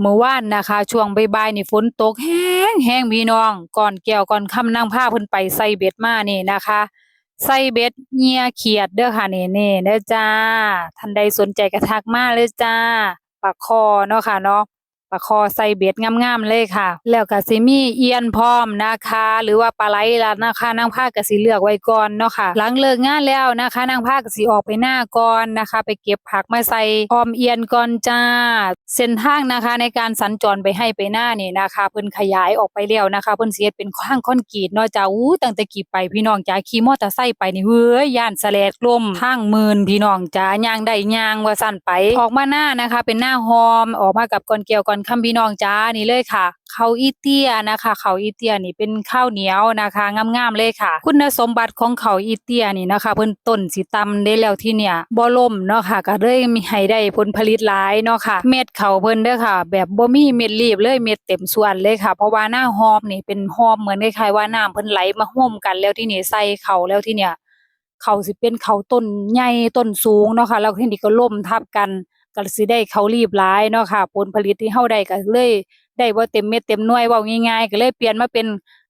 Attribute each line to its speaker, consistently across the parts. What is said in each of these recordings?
Speaker 1: เมื่อวานนะคะ ช่วงบ่ายๆนี่ฝนตกแห้งแห้งพี่น้อง ก่อนแก้วก่อนค่ำนั่งผ้าเพิ่นไปใส่เบ็ดมานี่นะคะใส่เบ็ดเงียเขียดเด้อค่ะนี่นี่เด้อจ้าท่านใดสนใจกระทักมาเลยจ้าปากคอเนาะค่ะเนาะ ปลาคอใส่เบ็ดงามๆเลยค่ะ แล้วก็สิมีเอียนพร้อมนะคะ หรือว่าปลาไหลล่ะนะคะนางพาก็สิเลือกไว้ก่อนเนาะค่ะ หลังเลิกงานแล้วนะคะนางพาก็สิออกไปหน้าก่อนนะคะ ไปเก็บผักมาใส่พร้อมเอียนก่อนจ้า เส้นทางนะคะในการสัญจรไปให้ไปหน้านี่นะคะเพิ่นขยายออกไปแล้วนะคะเพิ่นเฮ็ดเป็นข้างคอนกรีตเนาะจ้าอู้ตั้งแต่กี่ไปพี่น้องจ้าขี่มอเตอร์ไซค์ไปนี่เฮ้ยย่านแสลดลมทางหมื่นพี่น้องจ้าย่างได้ย่างว่าสั่นไปออกมาหน้านะคะ เป็นหน้าหอมออกมากับก่อนเกี่ยวก่อนคำพี่น้องจ้านี่เลยค่ะข้าวอีเตียนะคะข้าวอีเตียนี่เป็นข้าวเหนียวนะคะงามๆเลยค่ะ คุณสมบัติของข้าวอีเตียนี่นะคะ เพิ่นต้นสิตำได้แล้วที่เนี่ยบ่ล่มเนาะค่ะก็เลยมีให้ได้ผลผลิตหลายเนาะค่ะ เม็ดข้าวเพิ่นเด้อค่ะ แบบบ่มีเม็ดรีบเลยเม็ดเต็มส่วนเลยค่ะ เพราะว่าหน้าหอมนี่เป็นหอมเหมือนคล้ายๆว่าน้ำเพิ่นไหลมาห่มกันแล้วที่นี่ใส่ข้าวแล้วที่เนี่ยเขาสิเป็นเขาต้นใหญ่ต้นสูงเนาะค่ะแล้วทีนี้ก็ล่มทับกัน ก็สิได้เขารีบหลายเนาะค่ะ ผลผลิตที่เฮาได้ก็เลยได้บ่เต็มเม็ดเต็มหน่วยเว้าง่ายๆ ก็เลยเปลี่ยนมาเป็น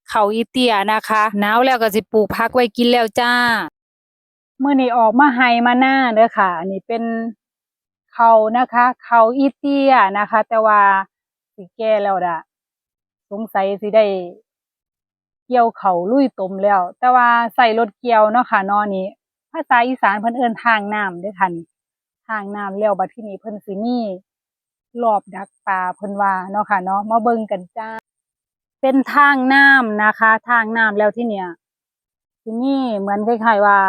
Speaker 1: เขาอีเตียนะคะหนาวแล้วก็สิปลูกผักไว้กินแล้วจ้าเมื้อนี้ออกมาไห้มาหน้าเด้อค่ะอันนี้เป็นเขานะคะเขาอีเตียนะคะ แต่ว่าสิแก่แล้วล่ะสงสัยสิได้เกี่ยวเขาลุยตมแล้ว แต่ว่าใส่รถเกี่ยวเนาะค่ะนอนี้ภาษาอีสานเพิ่นเอิ้นทางน้ำเด้อค่ะนี่ ทางน้ำแล้วบัดที่นี้เพิ่นสิมีรอบดักปลาเพิ่นว่าเนาะค่ะเนาะมาเบิ่งกันจ้า เป็นทางน้ำนะคะ ทางน้ำแล้วที่เนี่ยที่นี่เหมือนคล้ายๆว่า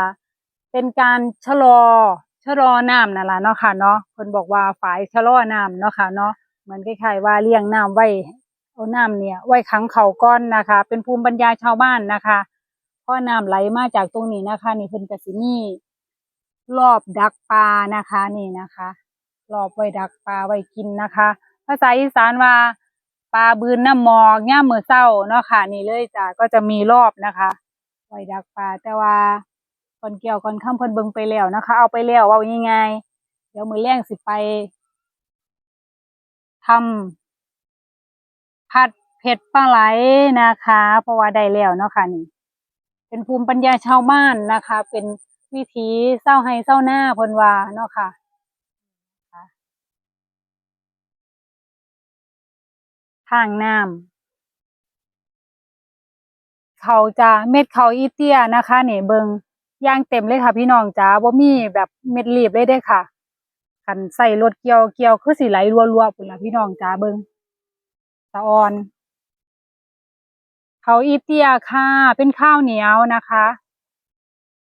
Speaker 1: เป็นการชะลอชะลอน้ำนั่นแหละเนาะค่ะเนาะเพิ่นบอกว่าฝายชะลอน้ำเนาะค่ะเนาะเหมือนคล้ายๆว่าเลี้ยงน้ำไว้เอาน้ำเนี่ย ไว้ขังเขาก้อนนะคะ เป็นภูมิปัญญาชาวบ้านนะคะเพราะน้ำไหลมาจากตรงนี้นะคะ นี่เพิ่นกสิมี รอบดักปลานะคะนี่นะคะรอบไว้ดักปลาไว้กินนะคะ ภาษาอีสานว่าปลาบืนน้ำหมอกย่ามมือเศร้าเนาะค่ะนี่เลยจ้ะก็จะมีรอบนะคะไว้ดักปลาแต่ว่าก่อนเกี่ยวก่อนค่ำเพิ่นเบิ่งไปแล้วนะคะ เอาไปแล้วว่ายังไงเดี๋ยวมือแรงสิไปทำผัดเผ็ดปลาไหลนะคะ เพราะว่าได้แล้วเนาะค่ะนี่ เป็นภูมิปัญญาชาวบ้านนะคะ เป็น วิถีเศร้าให้เศร้าหน้าพนวาเนาะค่ะทางน้ำเขาจะเม็ดเขาอีเตียนะคะเนี่เบิงย่างเต็มเลยค่ะ พี่น้องจ๋าบ่มีแบบเม็ดรีบเลยเด้ค่ะคันใส่รถเกี่ยวเกี่ยวคือสิไหลรัวๆพุ่นละพี่น้องจ๋าเบิงสะออน เขาอีเตียค่ะ เป็นข้าวเหนียวนะคะ